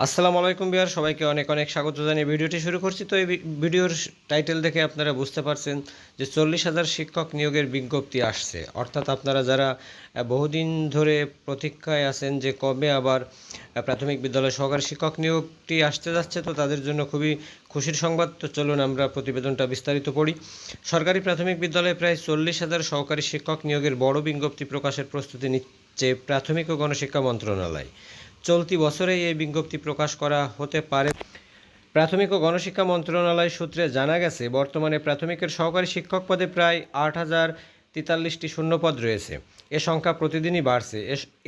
আসসালামু আলাইকুম বিহার, সবাইকে অনেক অনেক স্বাগত জানিয়ে ভিডিওটি শুরু করছি। তো এই ভিডিওর টাইটেল দেখে আপনারা বুঝতে পারছেন যে চল্লিশ হাজার শিক্ষক নিয়োগের বিজ্ঞপ্তি আসছে। অর্থাৎ আপনারা যারা বহুদিন ধরে প্রতীক্ষায় আছেন যে কবে আবার প্রাথমিক বিদ্যালয় সহকারী শিক্ষক নিয়োগটি আসতে যাচ্ছে, তো তাদের জন্য খুবই খুশির সংবাদ। তো চলুন আমরা প্রতিবেদনটা বিস্তারিত পড়ি। সরকারি প্রাথমিক বিদ্যালয়ে প্রায় চল্লিশ হাজার সহকারী শিক্ষক নিয়োগের বড় বিজ্ঞপ্তি প্রকাশের প্রস্তুতি নিচ্ছে প্রাথমিক ও গণশিক্ষা মন্ত্রণালয়। চলতি বছরেই এই বিজ্ঞপ্তি প্রকাশ করা হতে পারে। প্রাথমিক ও গণশিক্ষা মন্ত্রণালয় সূত্রে জানা গেছে, বর্তমানে প্রাথমিকের সহকারী শিক্ষক পদে প্রায় আট হাজার তেতাল্লিশটি শূন্যপদ রয়েছে। এ সংখ্যা প্রতিদিনই বাড়ছে।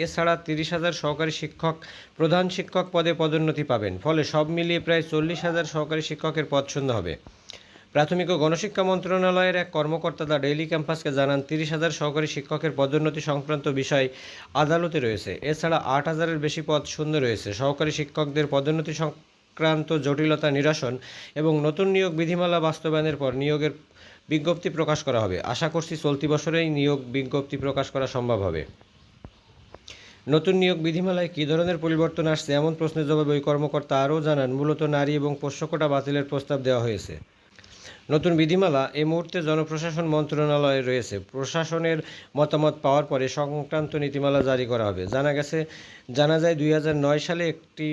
এছাড়া তিরিশ হাজার সহকারী শিক্ষক প্রধান শিক্ষক পদে পদোন্নতি পাবেন। ফলে সব মিলিয়ে প্রায় চল্লিশ হাজার সহকারী শিক্ষকের পদ শূন্য হবে। প্রাথমিক ও গণশিক্ষা মন্ত্রণালয়ের এক কর্মকর্তা দ্য ডেইলি ক্যাম্পাসকে জানান, তিরিশ হাজার সহকারী শিক্ষকের পদোন্নতি সংক্রান্ত বিষয় আদালতে রয়েছে। এছাড়া আট হাজারের বেশি পদ শূন্য রয়েছে। সহকারী শিক্ষকদের পদোন্নতি সংক্রান্ত জটিলতা নিরসন এবং নতুন নিয়োগ বিধিমালা বাস্তবায়নের পর নিয়োগের বিজ্ঞপ্তি প্রকাশ করা হবে। আশা করছি চলতি বছরেই নিয়োগ বিজ্ঞপ্তি প্রকাশ করা সম্ভব হবে। নতুন নিয়োগ বিধিমালায় কী ধরনের পরিবর্তন আসছে এমন প্রশ্নের জবাবে ওই কর্মকর্তা আরও জানান, মূলত নারী এবং পোষ্যকোটা বাতিলের প্রস্তাব দেওয়া হয়েছে। নতুন বিধিমালা এই মুহূর্তে জনপ্রশাসন মন্ত্রণালয়ে রয়েছে। প্রশাসনের মতামত পাওয়ার পরে সংক্রান্ত নীতিমালা জারি করা হবে। জানা গেছে, জানা যায় দুই হাজার নয় সালে একটি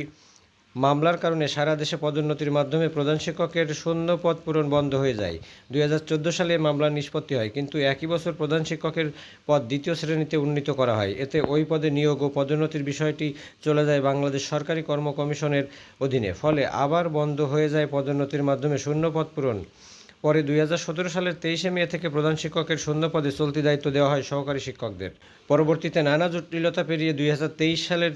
মামলার কারণে সারা দেশে পদোন্নতির মাধ্যমে প্রধান শিক্ষকের শূন্য পদ পূরণ বন্ধ হয়ে যায়। দুই হাজার চোদ্দ সালে এই মামলার নিষ্পত্তি হয়, কিন্তু একই বছর প্রধান শিক্ষকের পদ দ্বিতীয় শ্রেণীতে উন্নীত করা হয়। এতে ওই পদে নিয়োগ ও পদোন্নতির বিষয়টি চলে যায় বাংলাদেশ সরকারি কর্ম কমিশনের অধীনে। ফলে আবার বন্ধ হয়ে যায় পদোন্নতির মাধ্যমে শূন্য পদ পূরণ। পরে দুই হাজার সতেরো সালের তেইশে মে থেকে প্রধান শিক্ষকের শূন্য পদে চলতি দায়িত্ব দেওয়া হয় সহকারী শিক্ষকদের। পরবর্তীতে নানা জটিলতা পেরিয়ে দুই হাজার তেইশ সালের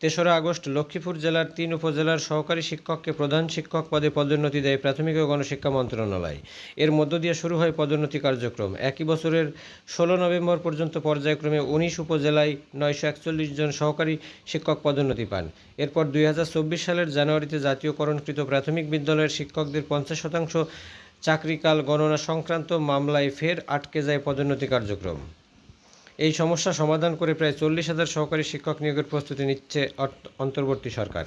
তেসরা আগস্ট লক্ষ্মীপুর জেলার তিন উপজেলার সহকারী শিক্ষককে প্রধান শিক্ষক পদে পদোন্নতি দেয় প্রাথমিক ও গণশিক্ষা মন্ত্রণালয়। এর মধ্য দিয়ে শুরু হয় পদোন্নতি কার্যক্রম। একই বছরের ষোলো নভেম্বর পর্যন্ত পর্যায়ক্রমে উনিশ উপজেলায় নয়শো একচল্লিশ জন সহকারী শিক্ষক পদোন্নতি পান। এরপর দুই হাজার চব্বিশ সালের জানুয়ারিতে জাতীয়করণকৃত প্রাথমিক বিদ্যালয়ের শিক্ষকদের পঞ্চাশ শতাংশ চাকরিকাল গণনা সংক্রান্ত মামলায় ফের আটকে যায় পদোন্নতি কার্যক্রম। এই সমস্যা সমাধান করে প্রায় চল্লিশ হাজার সহকারী শিক্ষক নিয়োগের প্রস্তুতি নিচ্ছে অন্তর্বর্তী সরকার।